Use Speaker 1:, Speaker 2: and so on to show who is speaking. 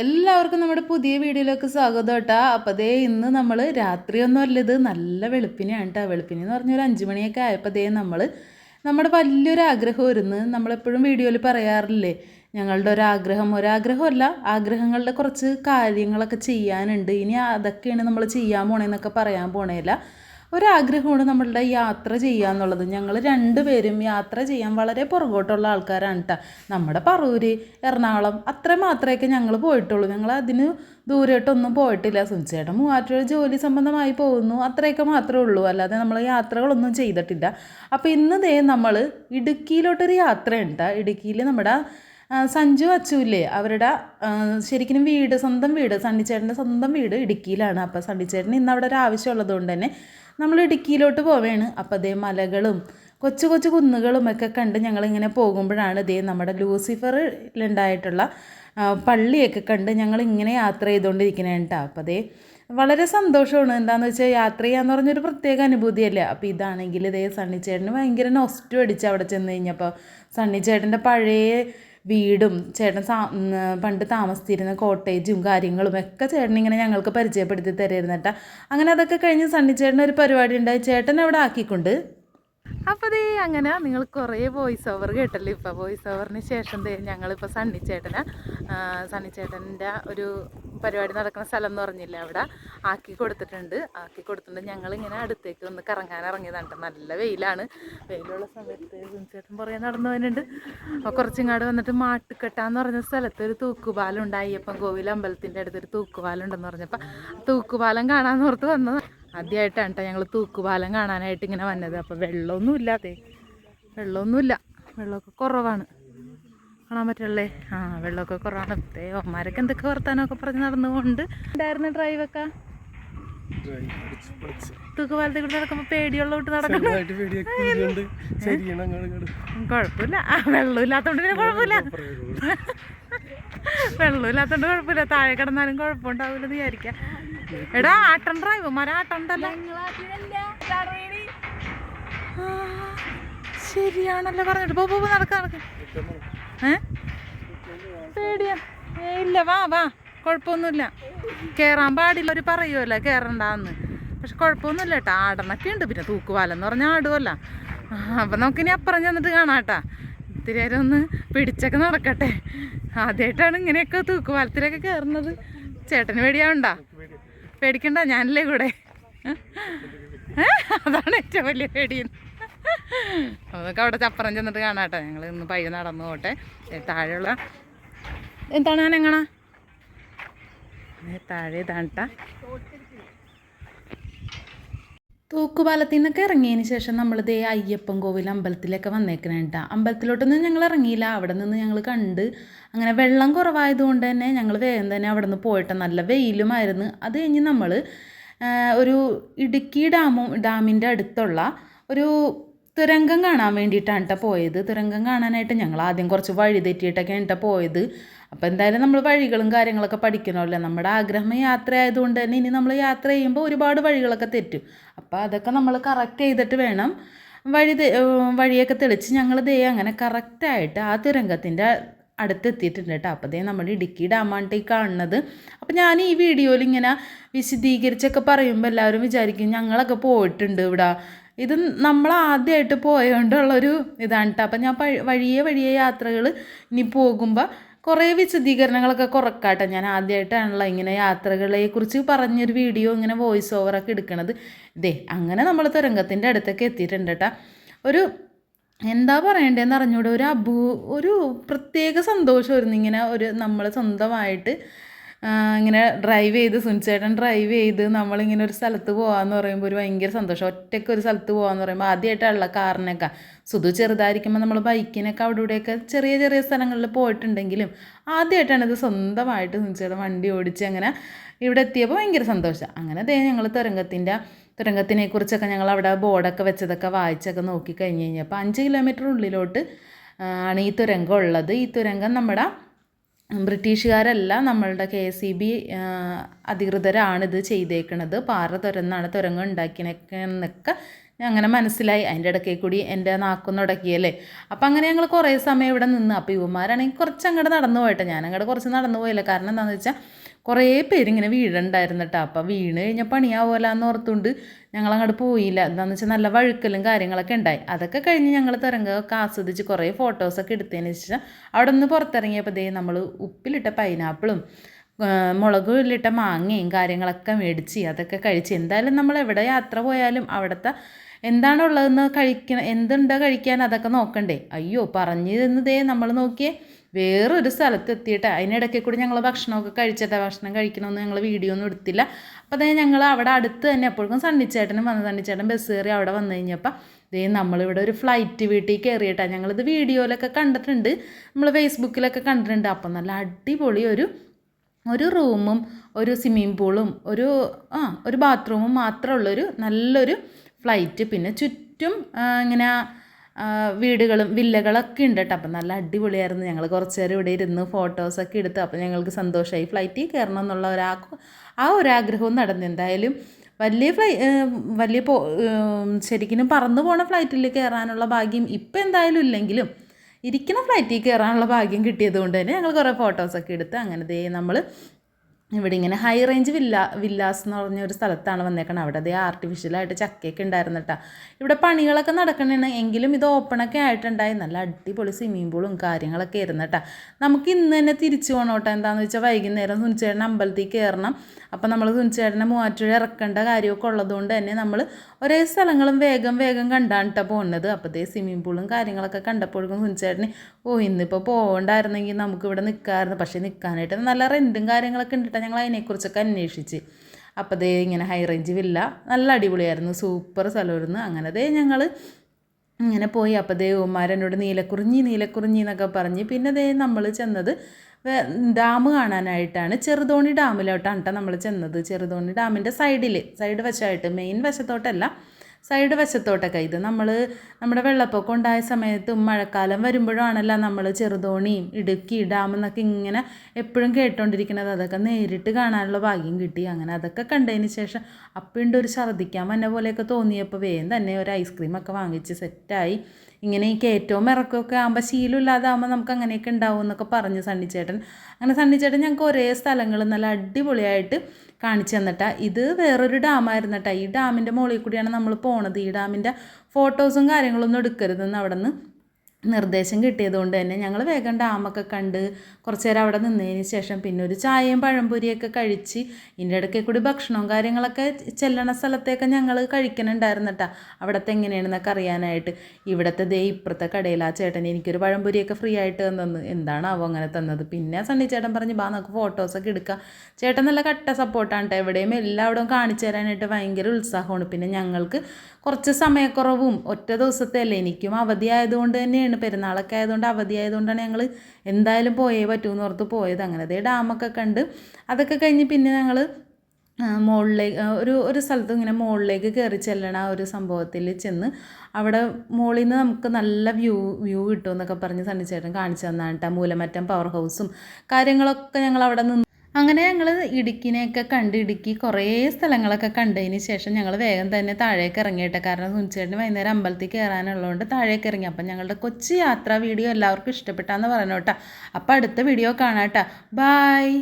Speaker 1: എല്ലാവർക്കും നമ്മുടെ പുതിയ വീഡിയോയിലേക്ക് സ്വാഗതം കേട്ടാ. അപ്പോൾ ദേ ഇന്ന് നമ്മൾ രാത്രിയൊന്നും അല്ല ഇത് നല്ല വെളുപ്പിനെയാണ് കേട്ടോ. വെളുപ്പിനെ എന്ന് പറഞ്ഞാൽ ഒരു അഞ്ച് മണിയൊക്കെ ആയപ്പോൾ ദേ നമ്മൾ നമ്മുടെ വലിയൊരു ആഗ്രഹം വരുന്നു നമ്മളെപ്പോഴും വീഡിയോയിൽ പറയാറില്ലേ ഞങ്ങളുടെ ഒരാഗ്രഹം ഒരാഗ്രഹമല്ല ആഗ്രഹങ്ങളുടെ കുറച്ച് കാര്യങ്ങളൊക്കെ ചെയ്യാനുണ്ട്. ഇനി അതൊക്കെയാണ് നമ്മൾ ചെയ്യാൻ പോണേന്നൊക്കെ പറയാൻ പോണേല. ഒരാഗ്രഹമാണ് നമ്മളുടെ യാത്ര ചെയ്യുക എന്നുള്ളത്. ഞങ്ങൾ രണ്ടുപേരും യാത്ര ചെയ്യാൻ വളരെ പുറകോട്ടുള്ള ആൾക്കാരാണ് കേട്ടോ നമ്മുടെ പറൂര് എറണാകുളം അത്ര മാത്രമേ ഞങ്ങൾ പോയിട്ടുള്ളൂ. ഞങ്ങൾ അതിന് ദൂരമായിട്ടൊന്നും പോയിട്ടില്ല. സുനിച്ചേട്ടൻ മൂവാറ്റുപുഴ ജോലി സംബന്ധമായി പോകുന്നു. അത്രയൊക്കെ മാത്രമേ ഉള്ളൂ. അല്ലാതെ നമ്മൾ യാത്രകളൊന്നും ചെയ്തിട്ടില്ല. അപ്പോൾ ഇന്ന് ദേ നമ്മൾ ഇടുക്കിയിലോട്ടൊരു യാത്രയുണ്ട് ഇടുക്കിയിൽ നമ്മുടെ സഞ്ജു അച്ചുല്ലേ അവരുടെ ശരിക്കും വീട് സ്വന്തം വീട് സണ്ണിച്ചേട്ടന്റെ സ്വന്തം വീട് ഇടുക്കിയിലാണ്. അപ്പോൾ സണ്ണിച്ചേട്ടന് ഇന്ന് അവിടെ ഒരു ആവശ്യമുള്ളത് കൊണ്ട് തന്നെ നമ്മൾ ഇടുക്കിയിലോട്ട് പോവുകയാണ് അപ്പോൾ അതേ മലകളും കൊച്ചു കൊച്ചു കുന്നുകളും ഒക്കെ കണ്ട് ഞങ്ങളിങ്ങനെ പോകുമ്പോഴാണ് ഇതേ നമ്മുടെ ലൂസിഫറിലുണ്ടായിട്ടുള്ള പള്ളിയൊക്കെ കണ്ട് ഞങ്ങളിങ്ങനെ യാത്ര ചെയ്തുകൊണ്ടിരിക്കണേ കേട്ടോ അപ്പോൾ അതേ വളരെ സന്തോഷമാണ്. എന്താണെന്ന് വെച്ചാൽ യാത്ര ചെയ്യാന്ന് പറഞ്ഞൊരു പ്രത്യേക അനുഭൂതിയല്ലേ? അപ്പോൾ ഇതാണെങ്കിൽ ഇതേ സണ്ണിച്ചേട്ടന് ഭയങ്കര നൊസ്റ്റു അടിച്ച് അവിടെ ചെന്ന് കഴിഞ്ഞപ്പോൾ സണ്ണിച്ചേട്ടന്റെ പഴയ വീടും ചേട്ടൻ പണ്ട് താമസിച്ചിരുന്ന കോട്ടേജും കാര്യങ്ങളും ഒക്കെ ചേട്ടൻ ഇങ്ങനെ ഞങ്ങൾക്ക് പരിചയപ്പെടുത്തി തരുമായിരുന്നു കേട്ടോ. അങ്ങനെ അതൊക്കെ കഴിഞ്ഞ് സണ്ണി ചേട്ടൻ ഒരു പരിപാടി ഉണ്ടായി. ചേട്ടൻ അവിടെ ആക്കിക്കൊണ്ട്. അപ്പോൾ ദേ അങ്ങനെ നിങ്ങൾ കുറേ വോയിസ് ഓവർ കേട്ടല്ലോ. ഇപ്പോൾ വോയിസ് ഓവറിന് ശേഷം ദേ ഞങ്ങളിപ്പോൾ സണ്ണിച്ചേട്ടന് സണ്ണി സണ്ണിച്ചേട്ടന്റെ ഒരു പരിപാടി നടക്കുന്ന സ്ഥലം എന്ന് പറഞ്ഞില്ല അവിടെ? ആക്കി കൊടുത്തിട്ടുണ്ട്. ആക്കി കൊടുത്തിട്ടുണ്ട് ഞങ്ങളിങ്ങനെ അടുത്തേക്ക് ഒന്ന് കറങ്ങാൻ ഇറങ്ങിയതാണ്. നല്ല വെയിലാണ്. വെയിലുള്ള സമയത്ത് ചേട്ടൻ പുറകെ നടന്നു അപ്പോൾ കുറച്ചിങ്ങാട് വന്നിട്ട് മാട്ടുക്കെട്ടാന്ന് പറഞ്ഞ സ്ഥലത്ത് ഒരു തൂക്കുപാലം ഉണ്ട് അയ്യപ്പൻ കോവിൽ അമ്പലത്തിന്റെ അടുത്തൊരു തൂക്കുപാലം ഉണ്ടെന്ന് പറഞ്ഞപ്പോൾ തൂക്കുപാലം കാണാമെന്ന് ഓർത്ത് വന്നത്. ആദ്യമായിട്ടാണ് കേട്ടോ ഞങ്ങൾ തൂക്കുപാലം കാണാനായിട്ട് ഇങ്ങനെ വന്നത്. അപ്പോൾ വെള്ളമൊന്നുമില്ല അതെ വെള്ളമൊന്നുമില്ല. വെള്ളമൊക്കെ കുറവാണ്. കാണാൻ പറ്റുള്ളേ? ആ വെള്ളമൊക്കെ കുറവാണ്. അമ്മമാരൊക്കെ എന്തൊക്കെ വർത്താനമൊക്കെ പറഞ്ഞ് നടന്നുകൊണ്ട് ഉണ്ടായിരുന്നു ഡ്രൈവൊക്കെ തൂക്കുപാലത്തിൽ കൂടെ നടക്കുമ്പോൾ പേടിയുള്ള വിട്ട് നടക്കണം കുഴപ്പമില്ല വെള്ളമില്ലാത്തോണ്ട് പിന്നെ കുഴപ്പമില്ല വെള്ളമില്ലാത്തോണ്ട് കുഴപ്പമില്ല താഴെ കിടന്നാലും കുഴപ്പമുണ്ടാവില്ലെന്ന് വിചാരിക്കാം. എടാ ആട്ടൻ ഡ്രൈവർമാർ ആട്ടണ്ടല്ലോ ശരിയാണല്ലോ പറഞ്ഞിട്ട് പോ, നടക്ക നടക്ക. ഏ? ഇല്ല വാ വാ. കുഴപ്പമൊന്നുമില്ല. കയറാൻ പാടില്ല ഒരു പറയുമല്ലോ കയറണ്ടാന്ന് പക്ഷെ കുഴപ്പമൊന്നുമില്ല കേട്ടോ. ആടണൊക്കെ ഉണ്ട് പിന്നെ തൂക്കുവാലെന്ന് പറഞ്ഞാൽ ആടുമല്ല അപ്പം നമുക്കിനി അപ്പുറം ചെന്നിട്ട് കാണാട്ടാ ഇത്തിരി നേരം ഒന്ന് പിടിച്ചൊക്കെ നടക്കട്ടെ. ആദ്യമായിട്ടാണ് ഇങ്ങനെയൊക്കെ തൂക്കുപാലത്തിലൊക്കെ കയറുന്നത് ചേട്ടന് പേടിയാവണ്ടാ? പേടിക്കണ്ട ഞാനല്ലേ കൂടെ? അതാണ് ഏറ്റവും വലിയ പേടി. നമുക്ക് അവിടെ ചപ്പറം ചെന്നിട്ട് കാണാട്ടെ. ഞങ്ങൾ ഇന്ന് പയ്യെ നടന്നു പോട്ടെ. താഴെയുള്ള എന്താണ് ഞാൻ താഴെ ഇതാണ്. തൂക്കുപാലത്തിൽ നിന്നൊക്കെ ഇറങ്ങിയതിന് ശേഷം നമ്മൾ ദേ അയ്യപ്പൻ കോവിൽ അമ്പലത്തിലൊക്കെ വന്നേക്കണേ കേട്ടോ അമ്പലത്തിലോട്ടൊന്നും ഞങ്ങൾ ഇറങ്ങിയില്ല. അവിടെ നിന്ന് ഞങ്ങൾ കണ്ട് അങ്ങനെ വെള്ളം കുറവായതുകൊണ്ട് തന്നെ ഞങ്ങൾ വേഗം തന്നെ അവിടെ നിന്ന് പോയിട്ട് നല്ല വെയിലുമായിരുന്നു. അത് കഴിഞ്ഞ് നമ്മൾ ഒരു ഇടുക്കി ഡാമും ഡാമിന്റെ അടുത്തുള്ള ഒരു തുരങ്കം കാണാൻ വേണ്ടിയിട്ടാണ് കേട്ടോ പോയത്. തുരങ്കം കാണാനായിട്ട് ഞങ്ങൾ ആദ്യം കുറച്ച് വഴി തെറ്റിയിട്ടൊക്കെയാണ് കേട്ടോ പോയത്. അപ്പോൾ എന്തായാലും നമ്മൾ വഴികളും കാര്യങ്ങളൊക്കെ പഠിക്കണമല്ലോ. നമ്മുടെ ആഗ്രഹം യാത്ര ആയതുകൊണ്ട് തന്നെ ഇനി നമ്മൾ യാത്ര ചെയ്യുമ്പോൾ ഒരുപാട് വഴികളൊക്കെ തെറ്റും. അപ്പോൾ അതൊക്കെ നമ്മൾ കറക്റ്റ് ചെയ്തിട്ട് വേണം. വഴി വഴിയൊക്കെ തെളിച്ച് ഞങ്ങൾ ദേ അങ്ങനെ കറക്റ്റായിട്ട് ആ തുരങ്കത്തിന്റെ അടുത്തെത്തിയിട്ടുണ്ട് കേട്ടോ അപ്പോൾ ദേ നമ്മൾ ഇടുക്കി ഡാമാണ് ഈ കാണുന്നത്. അപ്പോൾ ഞാൻ ഈ വീഡിയോയിൽ ഇങ്ങനെ വിശദീകരിച്ചൊക്കെ പറയുമ്പോൾ എല്ലാവരും വിചാരിക്കും ഞങ്ങളൊക്കെ പോയിട്ടുണ്ട് ഇവിടെ. ഇത് നമ്മൾ ആദ്യമായിട്ട് പോയതുകൊണ്ടുള്ളൊരു ഇതാണ് കേട്ടോ അപ്പം ഞാൻ വഴിയെ വഴിയെ യാത്രകൾ ഇനി പോകുമ്പോൾ കുറേ വിശദീകരണങ്ങളൊക്കെ കുറക്കാട്ടെ. ഞാൻ ആദ്യമായിട്ടാണല്ലോ ഇങ്ങനെ യാത്രകളെക്കുറിച്ച് പറഞ്ഞൊരു വീഡിയോ ഇങ്ങനെ വോയിസ് ഓവറൊക്കെ എടുക്കണത്. ദേ അങ്ങനെ നമ്മൾ തുരങ്കത്തിന്റെ അടുത്തൊക്കെ എത്തിയിട്ടുണ്ട് കേട്ടോ ഒരു എന്താ പറയണ്ടേന്ന് അറിഞ്ഞൂടെ? ഒരു അഭൂ ഒരു പ്രത്യേക സന്തോഷമായിരുന്നു ഇങ്ങനെ ഒരു നമ്മൾ സ്വന്തമായിട്ട് ഇങ്ങനെ ഡ്രൈവ് ചെയ്ത് സുനിച്ചേട്ടൻ ഡ്രൈവ് ചെയ്ത് നമ്മളിങ്ങനെ ഒരു സ്ഥലത്ത് പോകാമെന്ന് പറയുമ്പോൾ ഒരു ഭയങ്കര സന്തോഷം. ഒറ്റയ്ക്ക് ഒരു സ്ഥലത്ത് പോകാമെന്ന് പറയുമ്പോൾ ആദ്യമായിട്ടുള്ള കാറിനൊക്കെ. സുധു ചെറുതായിരിക്കുമ്പോൾ നമ്മൾ ബൈക്കിനൊക്കെ അവിടെ ഇവിടെയൊക്കെ ചെറിയ ചെറിയ സ്ഥലങ്ങളിൽ പോയിട്ടുണ്ടെങ്കിലും ആദ്യമായിട്ടാണ് ഇത് സ്വന്തമായിട്ട് സുനിച്ചേട്ടൻ വണ്ടി ഓടിച്ച് അങ്ങനെ ഇവിടെ എത്തിയപ്പോൾ ഭയങ്കര സന്തോഷം. അങ്ങനെ അതേ ഞങ്ങൾ തുരങ്കത്തിന്റെ തുരങ്കത്തിനെ കുറിച്ചൊക്കെ ഞങ്ങൾ അവിടെ ബോർഡൊക്കെ വെച്ചതൊക്കെ വായിച്ചൊക്കെ നോക്കി കഴിഞ്ഞ് കഴിഞ്ഞപ്പോൾ അഞ്ച് കിലോമീറ്റർ ഉള്ളിലോട്ട് ആണ് ഈ തുരങ്കം ഉള്ളത്. ഈ തുരങ്കം നമ്മുടെ ബ്രിട്ടീഷുകാരല്ല നമ്മളുടെ കെ എസ് ഇ ബി അധികൃതരാണ് ഇത് ചെയ്തേക്കണത്. പാറ തുരന്നാണ് തുരങ്കം ഉണ്ടാക്കിയെന്നൊക്കെ അങ്ങനെ മനസ്സിലായി. അതിന്റെ ഇടയ്ക്ക് കൂടി എന്റെ നാക്കൊന്ന് തുടക്കിയല്ലേ അപ്പം അങ്ങനെ ഞങ്ങൾ കുറേ സമയം ഇവിടെ നിന്ന്. അപ്പോൾ ഇവന്മാരാണെങ്കിൽ കുറച്ച് അങ്ങോട്ട് നടന്നു പോയിട്ടെ. ഞാൻ അങ്ങോട്ട് കുറച്ച് നടന്നു പോയില്ല. കാരണം എന്താണെന്ന് വെച്ചാൽ കുറേ പേരിങ്ങനെ വീഴുണ്ടായിരുന്നു കേട്ടോ അപ്പം വീണ് കഴിഞ്ഞാൽ പണിയാവുമല്ലോ എന്ന് ഓർത്തുകൊണ്ട് ഞങ്ങൾ അങ്ങോട്ട് പോയില്ല. എന്താണെന്ന് വെച്ചാൽ നല്ല വഴുക്കലും കാര്യങ്ങളൊക്കെ ഉണ്ടായി അതൊക്കെ കഴിഞ്ഞ് ഞങ്ങൾ തിരങ്ങൊക്കെ ആസ്വദിച്ച് കുറേ ഫോട്ടോസൊക്കെ എടുത്തതിന് ശേഷം അവിടെ നിന്ന് പുറത്തിറങ്ങിയപ്പോൾ ദേ നമ്മൾ ഉപ്പിലിട്ട പൈനാപ്പിളും മുളകിലിട്ട മാങ്ങയും കാര്യങ്ങളൊക്കെ മേടിച്ച് അതൊക്കെ കഴിച്ച്. എന്തായാലും നമ്മൾ എവിടെ യാത്ര പോയാലും അവിടുത്തെ എന്താണുള്ളതെന്ന് കഴിക്കണം എന്തുണ്ടോ കഴിക്കാൻ അതൊക്കെ നോക്കണ്ടേ. അയ്യോ പറഞ്ഞു തന്നതേ നമ്മൾ നോക്കിയേ വേറൊരു സ്ഥലത്ത് എത്തിയിട്ട് അതിനിടയ്ക്ക് കൂടി ഞങ്ങൾ ഭക്ഷണമൊക്കെ കഴിച്ചിട്ട് ഭക്ഷണം കഴിക്കണമെന്ന് ഞങ്ങൾ വീഡിയോ ഒന്നും എടുത്തില്ല. അപ്പോൾ അതേ ഞങ്ങൾ അവിടെ അടുത്ത് തന്നെ അപ്പോഴേക്കും സണ്ണിച്ചേട്ടനും വന്ന് സണ്ണിച്ചേട്ടൻ ബസ് കയറി അവിടെ വന്നു കഴിഞ്ഞപ്പോൾ ദേ നമ്മളിവിടെ ഒരു ഫ്ലൈറ്റ് വീട്ടിൽ കയറിയിട്ടാണ് ഞങ്ങളിത് വീഡിയോയിലൊക്കെ കണ്ടിട്ടുണ്ട്. നമ്മൾ ഫേസ്ബുക്കിലൊക്കെ കണ്ടിട്ടുണ്ട്. അപ്പം നല്ല അടിപൊളി ഒരു ഒരു റൂമും ഒരു സ്വിമ്മിംഗ് പൂളും ഒരു ആ ഒരു ബാത്റൂമും മാത്രമുള്ളൊരു നല്ലൊരു ഫ്ലൈറ്റ് പിന്നെ ചുറ്റും ഇങ്ങനെ വീടുകളും വില്ലകളൊക്കെ ഉണ്ട് കേട്ടോ. അപ്പം നല്ല അടിപൊളിയായിരുന്നു. ഞങ്ങൾ കുറച്ച് നേരം ഇവിടെ ഇരുന്ന് ഫോട്ടോസൊക്കെ എടുത്ത് അപ്പം ഞങ്ങൾക്ക് സന്തോഷമായി ഫ്ലൈറ്റിൽ കയറണം എന്നുള്ള ഒരാ ആ- ഒരാഗ്രഹവും നടന്നു. എന്തായാലും വലിയ ഫ്ലൈ വലിയ പോ ശരിക്കും പറന്നു പോണ ഫ്ലൈറ്റിൽ കയറാനുള്ള ഭാഗ്യം ഇപ്പം എന്തായാലും ഇല്ലെങ്കിലും ഇരിക്കുന്ന ഫ്ലൈറ്റിൽ കയറാനുള്ള ഭാഗ്യം കിട്ടിയത് കൊണ്ട് തന്നെ ഞങ്ങൾ കുറേ ഫോട്ടോസൊക്കെ എടുത്ത് അങ്ങനെ ദേ നമ്മൾ ഇവിടെ ഇങ്ങനെ ഹൈ റേഞ്ച് വില്ല വില്ലാസ് എന്ന് പറഞ്ഞ ഒരു സ്ഥലത്താണ് വന്നേക്കണത് അവിടെ അതേ ആർട്ടിഫിഷ്യലായിട്ട് ചക്കയൊക്കെ ഉണ്ടായിരുന്നു കേട്ടോ. ഇവിടെ പണികളൊക്കെ നടക്കണേണ്. എങ്കിലും ഇത് ഓപ്പണൊക്കെ ആയിട്ടുണ്ടായി. നല്ല അടിപൊളി സ്വിമ്മിംഗ് പൂളും കാര്യങ്ങളൊക്കെ ആയിരുന്നു കേട്ടോ. നമുക്ക് ഇന്ന് തന്നെ തിരിച്ചു പോകണം കേട്ടോ. എന്താണെന്ന് വെച്ചാൽ വൈകുന്നേരം സുനിച്ചേട്ടൻ അമ്പലത്തിൽ കയറണം. അപ്പം നമ്മൾ സുനിച്ചേട്ടനെ മൂവാറ്റുഴ ഇറക്കേണ്ട കാര്യമൊക്കെ ഉള്ളതുകൊണ്ട് തന്നെ നമ്മൾ ഒരേ സ്ഥലങ്ങളും വേഗം വേഗം കണ്ടാണ് കേട്ടോ പോകുന്നത്. അപ്പോഴത്തേ സ്വിമ്മിംഗ് പൂളും കാര്യങ്ങളൊക്കെ കണ്ടപ്പോഴേക്കും സുനിച്ചേട്ടന് ഓ ഇന്നിപ്പോൾ പോകണ്ടായിരുന്നെങ്കിൽ നമുക്ക് ഇവിടെ നിൽക്കാമായിരുന്നു പക്ഷേ നിൽക്കാനായിട്ട് നല്ല റെന്റും കാര്യങ്ങളൊക്കെ ഉണ്ട് ഞങ്ങൾ അതിനെക്കുറിച്ചൊക്കെ അന്വേഷിച്ച്. അപ്പോൾ അതേ ഇങ്ങനെ ഹൈ റേഞ്ച് വില്ല നല്ല അടിപൊളിയായിരുന്നു സൂപ്പർ സ്ഥലമായിരുന്നു. അങ്ങനെ അതേ ഞങ്ങൾ ഇങ്ങനെ പോയി. അപ്പോൾ ദേവന്മാരെന്നോട് നീലക്കുറിഞ്ഞി നീലക്കുറിഞ്ഞി എന്നൊക്കെ പറഞ്ഞ്. പിന്നെ ദേ നമ്മൾ ചെന്നത് ഡാം കാണാനായിട്ടാണ്. ചെറുതോണി ഡാമിലോട്ടാണ് കേട്ടോ നമ്മൾ ചെന്നത്. ചെറുതോണി ഡാമിന്റെ സൈഡിൽ സൈഡ് വശമായിട്ട് മെയിൻ വശത്തോട്ടല്ല സൈഡ് വശത്തോട്ടൊക്കെ ഇത്. നമ്മൾ നമ്മുടെ വെള്ളപ്പൊക്കം ഉണ്ടായ സമയത്തും മഴക്കാലം വരുമ്പോഴാണല്ലോ നമ്മൾ ചെറുതോണിയും ഇടുക്കി ഡാം എന്നൊക്കെ ഇങ്ങനെ എപ്പോഴും കേട്ടോണ്ടിരിക്കുന്നത്. അതൊക്കെ നേരിട്ട് കാണാനുള്ള ഭാഗ്യം കിട്ടി. അങ്ങനെ അതൊക്കെ കണ്ടതിന് ശേഷം അപ്പിണ്ട് ഒരു ഛർദ്ദിക്കാൻ വന്ന പോലെയൊക്കെ തോന്നിയപ്പോൾ വേഗം തന്നെ ഒരു ഐസ്ക്രീമൊക്കെ വാങ്ങിച്ച് സെറ്റായി ഇങ്ങനെ ഈ കയറ്റവും ഇറക്കമൊക്കെ ആകുമ്പോൾ ശീലമില്ലാതാകുമ്പോൾ നമുക്ക് അങ്ങനെയൊക്കെ ഉണ്ടാവും എന്നൊക്കെ പറഞ്ഞു സണ്ണിച്ചേട്ടൻ. അങ്ങനെ സണ്ണിച്ചേട്ടൻ ഞങ്ങൾക്ക് ഒരേ സ്ഥലങ്ങൾ നല്ല അടിപൊളിയായിട്ട് കാണിച്ചു തന്നിട്ട. ഇത് വേറൊരു ഡാമായിരുന്നു കേട്ടോ ഈ ഡാമിന്റെ മുകളിൽ കൂടിയാണ് നമ്മൾ പോണത്. ഈ ഡാമിന്റെ ഫോട്ടോസും കാര്യങ്ങളൊന്നും എടുക്കരുതെന്ന് അവിടെ നിന്ന് നിർദ്ദേശം കിട്ടിയതുകൊണ്ട് തന്നെ ഞങ്ങൾ വേഗം ഡാമൊക്കെ കണ്ട് കുറച്ച് നേരം അവിടെ നിന്നതിന് ശേഷം പിന്നെ ഒരു ചായയും പഴംപൊരിയൊക്കെ കഴിച്ച് ഇതിന്റെ ഇടയ്ക്ക് കൂടി ഭക്ഷണവും കാര്യങ്ങളൊക്കെ ചെല്ലണ സ്ഥലത്തേക്ക് ഞങ്ങൾ കഴിക്കണുണ്ടായിരുന്നു കേട്ടോ അവിടുത്തെ എങ്ങനെയാണെന്നൊക്കെ അറിയാനായിട്ട്. ഇവിടുത്തെ ദേ ഇപ്പുറത്തെ കടയിൽ ആ ചേട്ടൻ എനിക്കൊരു പഴംപൊരിയൊക്കെ ഫ്രീ ആയിട്ട് തന്നു എന്താണാവോ അങ്ങനെ തന്നത്. പിന്നെ സണ്ണി ചേട്ടൻ പറഞ്ഞ് ബാ നമുക്ക് ഫോട്ടോസൊക്കെ എടുക്കാം. ചേട്ടൻ നല്ല കട്ട സപ്പോർട്ടാണ് കേട്ടോ എവിടെയും എല്ലാവിടെയും കാണിച്ചു തരാനായിട്ട് ഭയങ്കര ഉത്സാഹമാണ്. പിന്നെ ഞങ്ങൾക്ക് കുറച്ച് സമയക്കുറവും ഒറ്റ ദിവസത്തെ അല്ലേ എനിക്കും അവധി ആയതുകൊണ്ട് തന്നെയാണ് പെരുന്നാളൊക്കെ ആയതുകൊണ്ട് അവധിയായതുകൊണ്ടാണ് ഞങ്ങൾ എന്തായാലും പോയേ പറ്റൂന്ന് ഓർത്ത് പോയത്. അങ്ങനെ അതേ ഡാമൊക്കെ കണ്ട് അതൊക്കെ കഴിഞ്ഞ് പിന്നെ ഞങ്ങൾ മുകളിലേക്ക് ഒരു ഒരു സ്ഥലത്ത് ഇങ്ങനെ മുകളിലേക്ക് കയറി ചെല്ലണ ആ ഒരു സംഭവത്തിൽ ചെന്ന് അവിടെ മുകളിൽ നിന്ന് നമുക്ക് നല്ല വ്യൂ വ്യൂ കിട്ടുമെന്നൊക്കെ പറഞ്ഞ് സണ്ണിച്ചേട്ടൻ കാണിച്ചു തന്നാണ് കേട്ടോ മൂലമറ്റം പവർ ഹൗസും കാര്യങ്ങളൊക്കെ ഞങ്ങൾ അവിടെ നിന്ന് അങ്ങനെ ഞങ്ങൾ ഇടുക്കിനെയൊക്കെ കണ്ട് ഇടുക്കി കുറേ സ്ഥലങ്ങളൊക്കെ കണ്ടതിന് ശേഷം ഞങ്ങൾ വേഗം തന്നെ താഴേക്ക് ഇറങ്ങിയിട്ടെ കാരണം സുനിച്ചേട്ടന് വൈകുന്നേരം അമ്പലത്തിൽ കയറാനുള്ളതുകൊണ്ട് താഴേക്ക് ഇറങ്ങി. അപ്പം ഞങ്ങളുടെ കൊച്ചു യാത്രാ വീഡിയോ എല്ലാവർക്കും ഇഷ്ടപ്പെട്ടാന്ന് പറഞ്ഞു കേട്ടോ. അപ്പോൾ അടുത്ത വീഡിയോ കാണാം കേട്ടോ. ബായ്